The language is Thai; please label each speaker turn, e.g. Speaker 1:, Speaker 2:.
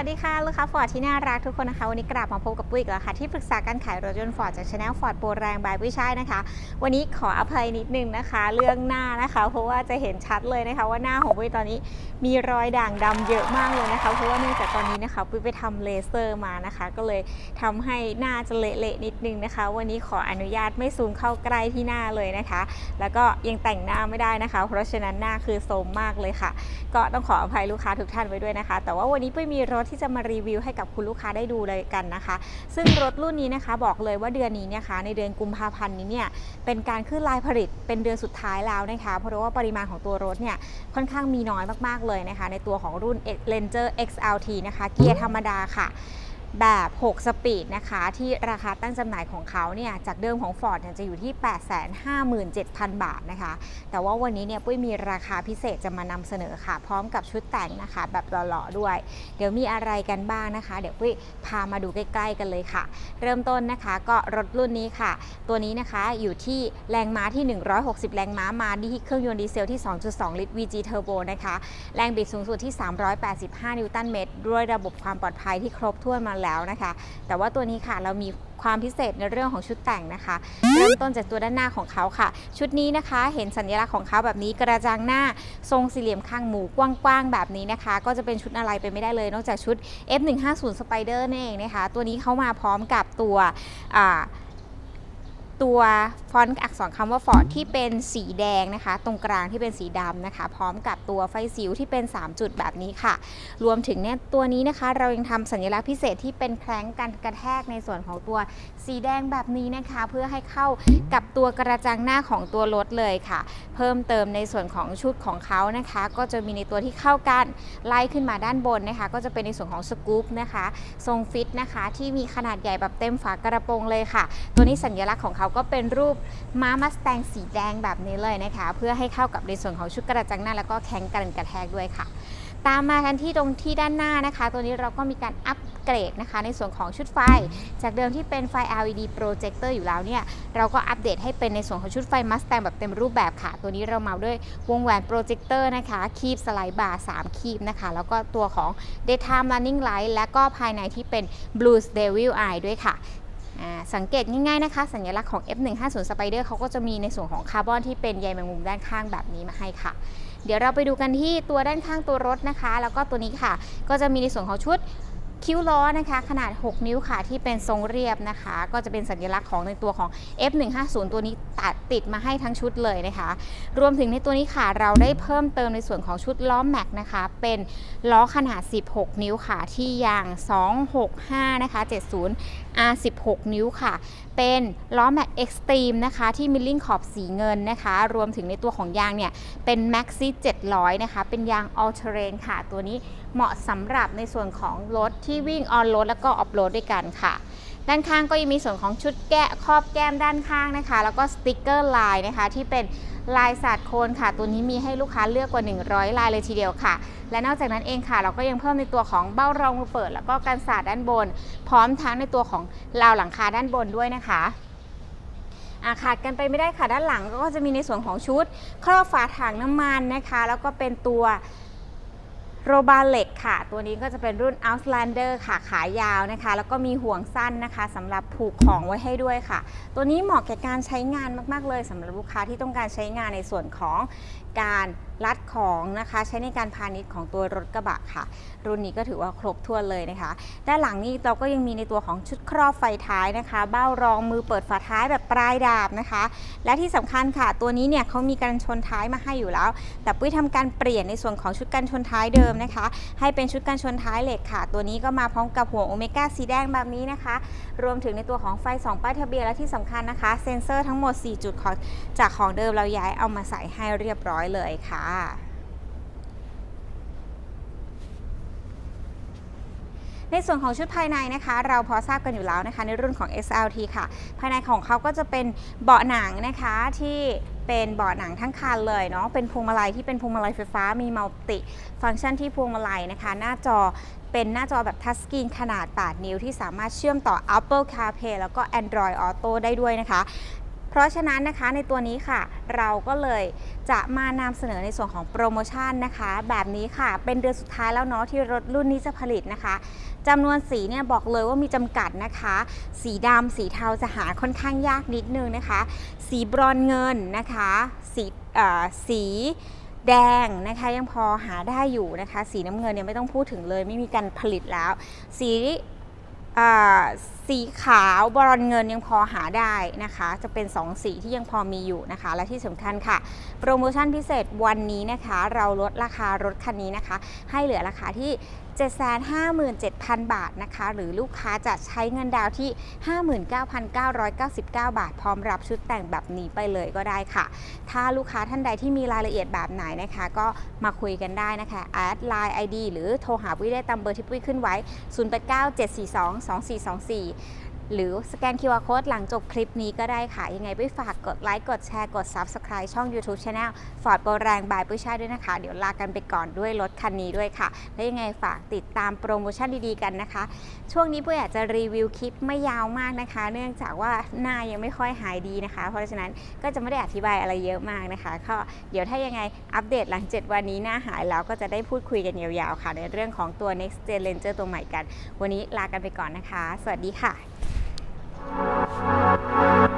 Speaker 1: สวัสดีค่ะ ลูกค้าฟอร์ดที่น่ารักทุกคนนะคะ วันนี้กลับมาพบกับปุ้ยอีกแล้วค่ะ ที่ปรึกษาการขายรถยนต์ฟอร์ดจากช anel ฟอร์ดโปรแรงบายปุ้ยช่ายนะคะ วันนี้ขออภัยนิดนึงนะคะ เรื่องหน้านะคะ เพราะว่าจะเห็นชัดเลยนะคะ ว่าหน้าของปุ้ยตอนนี้มีรอยด่างดำเยอะมากเลยนะคะ เพราะว่าเนื่องจากตอนนี้นะคะปุ้ยไปทำเลเซอร์มานะคะ ก็เลยทำให้หน้าจะเละๆนิดนึงนะคะ วันนี้ขออนุญาตไม่ซูมเข้าใกล้ที่หน้าเลยนะคะ แล้วก็ยังแต่งหน้าไม่ได้นะคะ เพราะฉะนั้นหน้าคือโทรมมากเลยค่ะ ก็ต้องขออภัยลูกค้าทุกท่านไว้ด้วยนะคะ แต่ว่าวันนี้ปุ้ยมีรถที่จะมารีวิวให้กับคุณลูกค้าได้ดูเลยกันนะคะ ซึ่งรถรุ่นนี้นะคะบอกเลยว่าเดือนนี้เนะคะในเดือนกุมภาพันธ์นี้เนี่ยเป็นการขึ้นลายผลิตเป็นเดือนสุดท้ายแล้วนะคะเพราะว่าปริมาณของตัวรถเนี่ยค่อนข้างมีน้อยมากๆเลยนะคะในตัวของรุ่น Ranger XLT นะคะเกียร์ธรรมดาค่ะ แบบ 6 สปีดนะคะ ที่ราคาตั้งจำหน่ายของเขาเนี่ย จากเดิมของ Ford เนี่ยจะอยู่ที่ 857,000 บาทนะคะ แต่ว่าวันนี้เนี่ยปุ้ยมีราคาพิเศษจะมานำเสนอค่ะ พร้อมกับชุดแต่งนะคะ แบบหล่อๆด้วย เดี๋ยวมีอะไรกันบ้างนะคะ เดี๋ยวปุ้ยพามาดูใกล้ ๆ กันเลยค่ะ เริ่มต้นนะคะก็รถรุ่นนี้ค่ะ ตัวนี้นะคะอยู่ที่แรงม้าที่ 160 แรงม้ามาที่เครื่องยนต์ดีเซลที่ 2.2 ลิตร VG Turbo นะคะ แรงบิดสูงสุดที่ 385 นิวตันเมตรด้วยระบบความปลอดภัยที่ครบถ้วนมาแล้วนะคะ แต่ว่าตัวนี้ค่ะเรามีความพิเศษในเรื่องของชุดแต่งนะคะ เริ่มต้นจากตัวด้านหน้าของเขาค่ะ ชุดนี้นะคะ เห็นสัญลักษณ์ของเขาแบบนี้กระจังหน้าทรงสี่เหลี่ยมข้างหมูกว้างๆแบบนี้นะคะ ก็จะเป็นชุดอะไรไปไม่ได้เลย นอกจากชุด F150 Spider นั่นเองนะคะ ตัวนี้เขามาพร้อมกับตัวอ่า ตัวฟอนต์อักษรคำว่าฟอร์ดที่เป็นสีแดงนะคะ ตรงกลางที่เป็นสีดำนะคะ พร้อมกับตัวไฟสิวที่เป็น 3 จุดแบบนี้ค่ะ รวมถึงเนี่ยตัวนี้นะคะ เรายังทำสัญลักษณ์พิเศษที่เป็นแคล้งกันกระแทกในส่วนของตัวสีแดงแบบนี้นะคะ เพื่อให้เข้ากับตัวกระจังหน้าของตัวรถเลยค่ะ เพิ่มเติมในส่วนของชุดของเขานะคะ ก็จะมีในตัวที่เข้ากันไล่ขึ้นมาด้านบนนะคะ ก็จะเป็นในส่วนของสกู๊ปนะคะทรงฟิตนะคะ ที่มีขนาดใหญ่แบบเต็มฝากระโปรงเลยค่ะ ตัวนี้สัญลักษณ์ของเขาก็เป็นรูปม้ามัสแตงสีแดงแบบนี้เลยนะคะ เพื่อให้เข้ากับในส่วนของชุดกระจังหน้า แล้วก็แข็งกันกระแทกด้วยค่ะ ตามมากันที่ตรงที่ด้านหน้านะคะ ตัวนี้เราก็มีการอัปเกรดนะคะ ในส่วนของชุดไฟ จากเดิมที่เป็นไฟ LED projector อยู่แล้วเนี่ย เราก็อัปเดตให้เป็นในส่วนของชุดไฟ Mustang แบบเต็มรูปแบบค่ะ ตัวนี้เรามาด้วยวงแหวนโปรเจคเตอร์นะคะ คีบสไลด์บาร์3คีบนะคะ แล้วก็ตัวของ daytime running light และก็ภายในที่เป็น blue devil eye ด้วยค่ะ สังเกตง่ายๆนะคะ สัญลักษณ์ของ F150 Spider เขาก็จะมีในส่วนของคาร์บอนที่เป็นใยแมงมุมด้านข้างแบบนี้มาให้ค่ะ เดี๋ยวเราไปดูกันที่ตัวด้านข้างตัวรถนะคะ แล้วก็ตัวนี้ค่ะ ก็จะมีในส่วนของชุดคิ้วล้อนะคะขนาด 6 นิ้วค่ะที่เป็นทรงเรียบนะคะ ก็จะเป็นสัญลักษณ์ของในตัวของ F150 ตัวนี้ ตัดติดมาให้ทั้งชุดเลยนะคะ รวมถึงในตัวนี้ค่ะเราได้เพิ่มเติมในส่วนของชุดล้อแม็กนะคะ เป็นล้อขนาด 16 นิ้วค่ะ ที่ยาง 265 นะคะ 70 R16 นิ้วค่ะ เป็นล้อแม็กเอ็กซ์ตรีมนะคะ ที่มิลลิ่งขอบสีเงินนะคะ รวมถึงในตัวของยางเนี่ย เป็น Maxi 700 นะคะ เป็นยาง All Terrain ค่ะ ตัวนี้เหมาะสำหรับในส่วนของรถที่วิ่งออนโรดแล้วก็ออฟโรดด้วยกันค่ะ ด้านข้างก็ยังมีส่วนของชุดแกะครอบแก้มด้านข้างนะคะ แล้วก็สติกเกอร์ลายนะคะ ที่เป็นลายศาสตร์โคนค่ะ ตัวนี้มีให้ลูกค้าเลือกกว่า 100 ลายเลยทีเดียวค่ะ และนอกจากนั้นเองค่ะ เราก็ยังเพิ่มในตัวของเบ้ารองมือเปิด แล้วก็กันศาสตร์ด้านบน พร้อมทั้งในตัวของราวหลังคาด้านบนด้วยนะคะาขาดกันไปไม่ได้ค่ะด้านหลังก็จะมีในส่วนของชุด ครอบฝาถังน้ำมันนะคะ แล้วก็เป็นตัว โรบาเล็กค่ะ ตัวนี้ก็จะเป็นรุ่น Outlander ค่ะ ขายาวนะคะ แล้วก็มีห่วงสั้นนะคะสำหรับผูกของไว้ให้ด้วยค่ะ ตัวนี้เหมาะแก่การใช้งานมาก ๆ เลยสำหรับลูกค้าที่ต้องการใช้งานในส่วนของการรัดของนะคะ ใช้ในการพาณิชย์ของตัวรถกระบะค่ะ รุ่นนี้ก็ถือว่าครบถ้วนเลยนะคะ ด้านหลังนี้เราก็ยังมีในตัวของชุดครอบไฟท้ายนะคะ เบ้ารองมือเปิดฝาท้ายแบบปลายดาบนะคะ และที่สำคัญค่ะ ตัวนี้เนี่ยเขามีการชนท้ายมาให้อยู่แล้ว แต่ปุ้ยทำการเปลี่ยนในส่วนของชุดกันชนท้ายเดิมนะคะ ให้เป็นชุดกันชนท้ายเหล็กค่ะ ตัวนี้ก็มาพร้อมกับหัวโอเมก้าสีแดงแบบนี้นะคะ รวมถึงในตัวของไฟ 2 ป้ายทะเบียนและที่สำคัญนะคะ เซ็นเซอร์ทั้งหมด 4 จุดของจากของเดิมเราย้ายเอามาใส่ให้เรียบร้อยเลยค่ะในส่วนของชุดภายในนะคะ เราพอทราบกันอยู่แล้วนะคะ ในรุ่นของ SLT ค่ะ ภายในของเขาก็จะเป็นเบาะหนังนะคะที่ เป็นเบาะหนังทั้งคันเลยเนาะเป็นพวงมาลัยที่เป็นพวงมาลัยไฟฟ้ามีมัลติ ฟังก์ชันที่พวงมาลัยนะคะ หน้าจอเป็นหน้าจอแบบทัชสกรีนขนาด 8 นิ้วที่สามารถเชื่อมต่อ Apple CarPlay แล้วก็ Android Auto ได้ด้วยนะคะ ราะฉะนั้นนะคะในตัวนี้ค่ะ เราก็เลยจะมานำเสนอในส่วนของโปรโมชั่นนะคะ แบบนี้ค่ะเป็นเดือนสุดท้ายแล้วเนาะที่รถรุ่นนี้จะผลิตนะคะจำนวนสีเนี่ยบอกเลยว่ามีจำกัดนะคะ สีดำสีเทาจะหาค่อนข้างยากนิดนึงนะคะ สีบรอนเงินนะคะ สีสีแดงนะคะยังพอหาได้อยู่นะคะ สีน้ำเงินเนี่ยไม่ต้องพูดถึงเลย ไม่มีการผลิตแล้ว สี สีขาวบรอนเงินยังพอหาได้นะคะ จะเป็น 2 สีที่ยังพอมีอยู่นะคะ และที่สำคัญค่ะ โปรโมชั่นพิเศษวันนี้นะคะ เราลดราคารถคันนี้นะคะ ให้เหลือราคาที่ 757,000 บาทนะคะ หรือลูกค้าจะใช้เงินดาวน์ที่ 59,999 บาท พร้อมรับชุดแต่งแบบนี้ไปเลยก็ได้ค่ะ ถ้าลูกค้าท่านใดที่มีรายละเอียดแบบไหนนะคะ ก็มาคุยกันได้นะคะแอดไลน์ ID หรือโทรหาวิได้ตามเบอร์ที่ปุ้ยขึ้นไว้ 0897422424 หรือสแกน QR Code หลังจบคลิปนี้ก็ได้ค่ะ ยังไงปุ้ยฝากกดไลค์กดแชร์กด Subscribe ช่อง YouTube Channel ฟอร์ดโปรแรงบายปุ้ยช่ายด้วยนะคะ เดี๋ยวลากันไปก่อนด้วยรถคันนี้ด้วยค่ะ และยังไงฝากติดตามโปรโมชั่นดีๆกันนะคะ ช่วงนี้ปุ้ยอยาจจะรีวิวคลิปไม่ยาวมากนะคะ เนื่องจากว่าหน้ายังไม่ค่อยหายดีนะคะ เพราะฉะนั้นก็จะไม่ได้อธิบายอะไรเยอะมากนะคะก็เดี๋ยวถ้ายังไงอัปเดตหลัง 7 วันนี้หน้าหายแล้วก็จะได้พูดคุยกันยาวๆค่ะ ในเรื่องของตัว next gen ranger ตัวใหม่กัน วันนี้ลากันไปก่อนนะคะ สวัสดีค่ะ Thank you.